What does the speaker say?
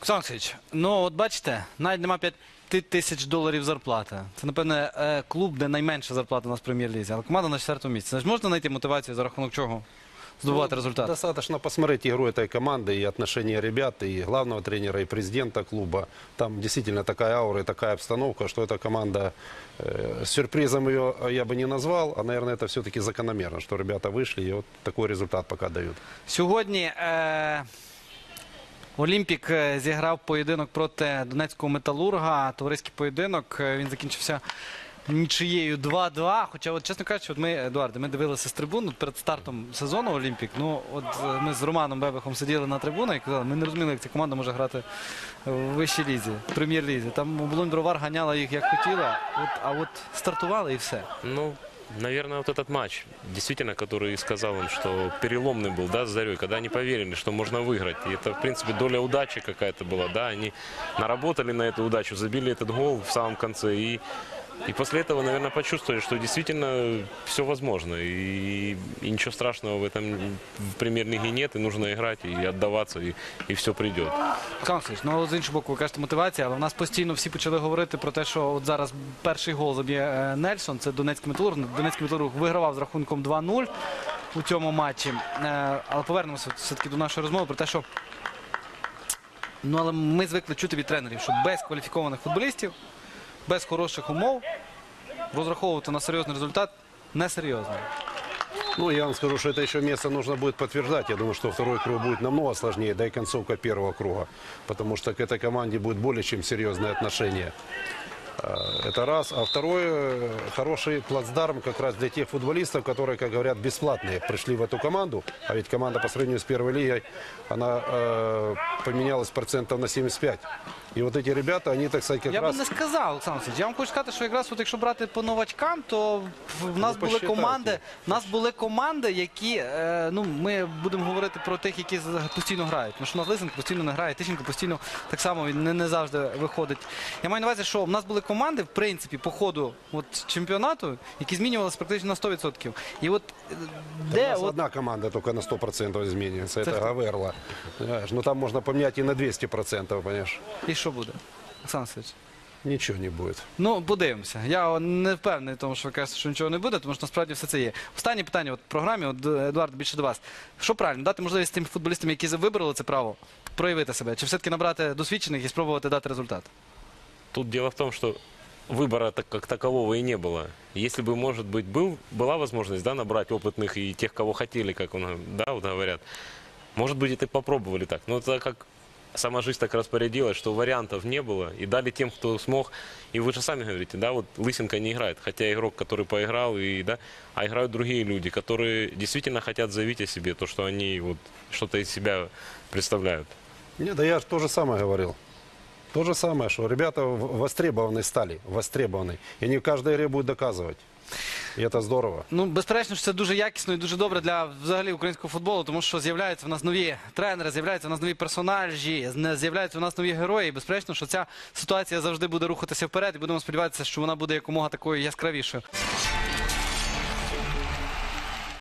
Олександр Олексійович, ну от бачите, навіть нема 5 тисяч доларів зарплати. Це, напевне, е, клуб, де найменша зарплата у нас в прем'єр-лізі, але команда на четвертому місці. Значить, можна знайти мотивацію за рахунок чого здобувати результат? Достаточно посмотреть игру этой команды и отношения ребят, и главного тренера, и президента клуба. Там действительно такая аура и такая обстановка, что эта команда, э, сюрпризом ее я бы не назвал, а, наверное, это все-таки закономерно, что ребята вышли и вот такой результат пока дают. Сьогодні е, Олімпік е, зіграв поєдинок проти Донецького металурга. Товариський поєдинок. Е, Він закінчився нічиєю 2-2. Хоча, от, чесно кажучи, от ми, Едуарде, ми дивилися з трибун от перед стартом сезону Олімпік. Ну, от е, ми з Романом Бебехом сиділи на трибунах і казали, ми не розуміли, як ця команда може грати в вищій лізі, в прем'єр-лізі. Там оболонь ганяла їх як хотіла, от, а от стартували і все. Ну, наверное, вот этот матч, действительно, который сказал он, что переломный был, да, с Зарей, когда они поверили, что можно выиграть. И это, в принципе, доля удачи какая-то была, да, они наработали на эту удачу, забили этот гол в самом конце и и после этого, наверное, почувствовали, что действительно все возможно. И, и ничего страшного в этом в премьер-лиге нет. И нужно играть, и отдаваться, и, и все придет. Олексійович, ну з іншого боку, ви кажете мотивація, але в нас постійно всі почали говорити про те, що от зараз перший гол заб'є е, Нельсон, це Донецький металург. Донецький металург вигравав з рахунком 2-0 у цьому матчі. Е, Але повернемося все-таки до нашої розмови про те, що ну але ми звикли чути від тренерів, що без кваліфікованих футболістів, без хороших умов розраховувати на серйозний результат несерйозно. Ну, я вам скажу, что это еще место нужно будет подтверждать. Я думаю, что второй круг будет намного сложнее, да и концовка первого круга. Потому что к этой команде будет более чем серьезное отношение. Э, Это раз. А второй, э, хороший плацдарм как раз для тех футболистов, которые, как говорят, бесплатные пришли в эту команду. А ведь команда по сравнению с первой лигой, она э, поменялась процентов на 75. И вот эти ребята, они, так сказать, как Я раз... би не сказав, Олександр Олексійович. Я вам хочу сказати, що якраз от якщо брати по новачкам, то в- нас Ну, були посчитайте. команди, в нас були команди, які е, ну ми будемо говорити про тих, які з- постійно грають. Тому що у нас Лисенко постійно не грає, Тищенко постійно так само він не, не завжди виходить. Я маю на увазі, що в нас були команди, в принципі, по ходу от, чемпіонату, які змінювалися практично на 100%. І от е, У де нас от, одна команда только на 100% изменится. Это Так. Гаверла. Понимаешь? Ну там можно поменять и на 200%, понимаешь? і що буде? Олександр Олексійович? Ничего не будет. Ну, подивимося. Я не впевнений в тому, що ви кажете, що нічого не буде, тому що насправді все це є. Останнє питання от, в програмі, от, Едуард, більше до вас. Що правильно, дати можливість тим футболістам, які вибрали це право, проявити себе? Чи все-таки набрати досвідчених і спробувати дати результат? Тут дело в том, что выбора так, как такового и не было. Если бы, может быть, был, была возможность да, набрать опытных и тех, кого хотели, как он, да, вот говорят, может быть, это и попробовали так. Но это как сама жизнь так распорядилась, что вариантов не было, и дали тем, кто смог. И вы же сами говорите, да, вот Лысенко не играет, хотя игрок, который поиграл, и, да, а играют другие люди, которые действительно хотят заявить о себе, то, что они вот что-то из себя представляют. Нет, да я же то же самое говорил. То же самое, что ребята востребованы стали, востребованы. И они в каждой игре будут доказывать. И це здорово. Ну, безперечно, що це дуже якісно і дуже добре для взагалі українського футболу, тому що з'являються в нас нові тренери, з'являються в нас нові персонажі, з'являються в нас нові герої. І безперечно, що ця ситуація завжди буде рухатися вперед, і будемо сподіватися, що вона буде якомога такою яскравішою.